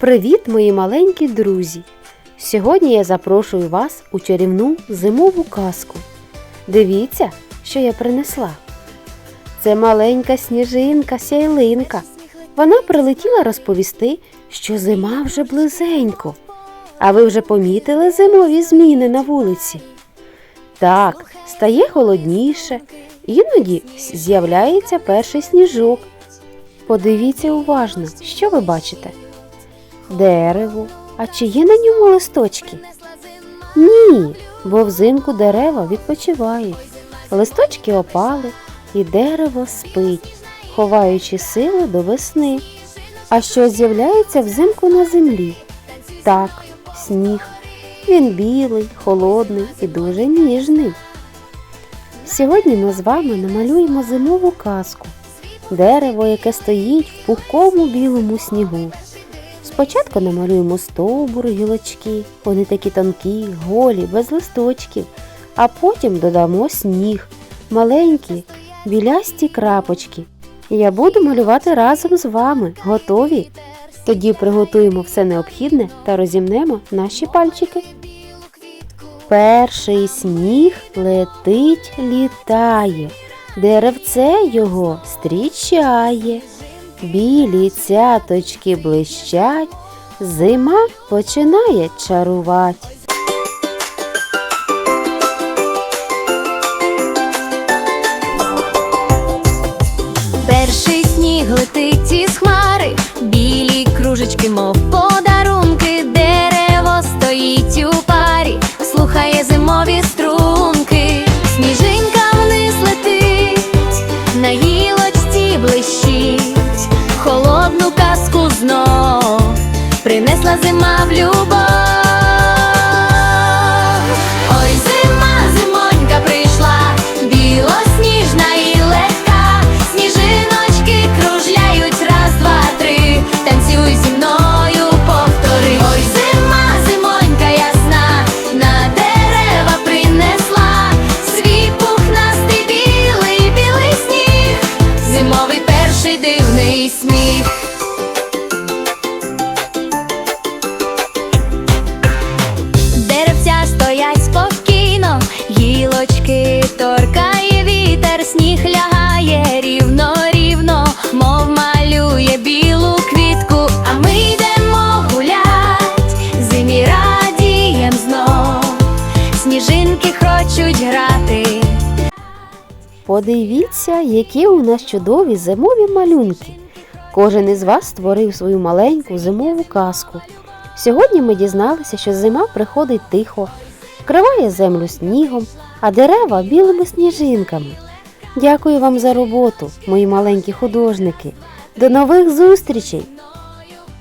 Привіт, мої маленькі друзі! Сьогодні я запрошую вас у чарівну зимову казку. Дивіться, що я принесла. Це маленька сніжинка, сяйлинка. Вона прилетіла розповісти, що зима вже близенько. А ви вже помітили зимові зміни на вулиці? Так, стає холодніше, іноді з'являється перший сніжок. Подивіться уважно, що ви бачите? Дерево. А чи є на ньому листочки? Ні, бо взимку дерева відпочивають. Листочки опали, і дерево спить, ховаючи сили до весни. А що з'являється взимку на землі? Так, сніг. Він білий, холодний і дуже ніжний. Сьогодні ми з вами намалюємо зимову казку. Дерево, яке стоїть в пухкому білому снігу. Спочатку намалюємо стовбури, гілочки, вони такі тонкі, голі, без листочків, а потім додамо сніг, маленькі, білясті крапочки. Я буду малювати разом з вами. Готові? Тоді приготуємо все необхідне та розімнемо наші пальчики. Перший сніг летить, літає, деревце його зустрічає. Білі цяточки блищать, зима починає чарувати. Перший сніг летить із хмари, білі кружечки, мов подарунки, принесла зима в любов. Хочуть грати. Подивіться, які у нас чудові зимові малюнки. Кожен із вас створив свою маленьку зимову казку. Сьогодні ми дізналися, що зима приходить тихо, вкриває землю снігом, а дерева білими сніжинками. Дякую вам за роботу, мої маленькі художники. До нових зустрічей!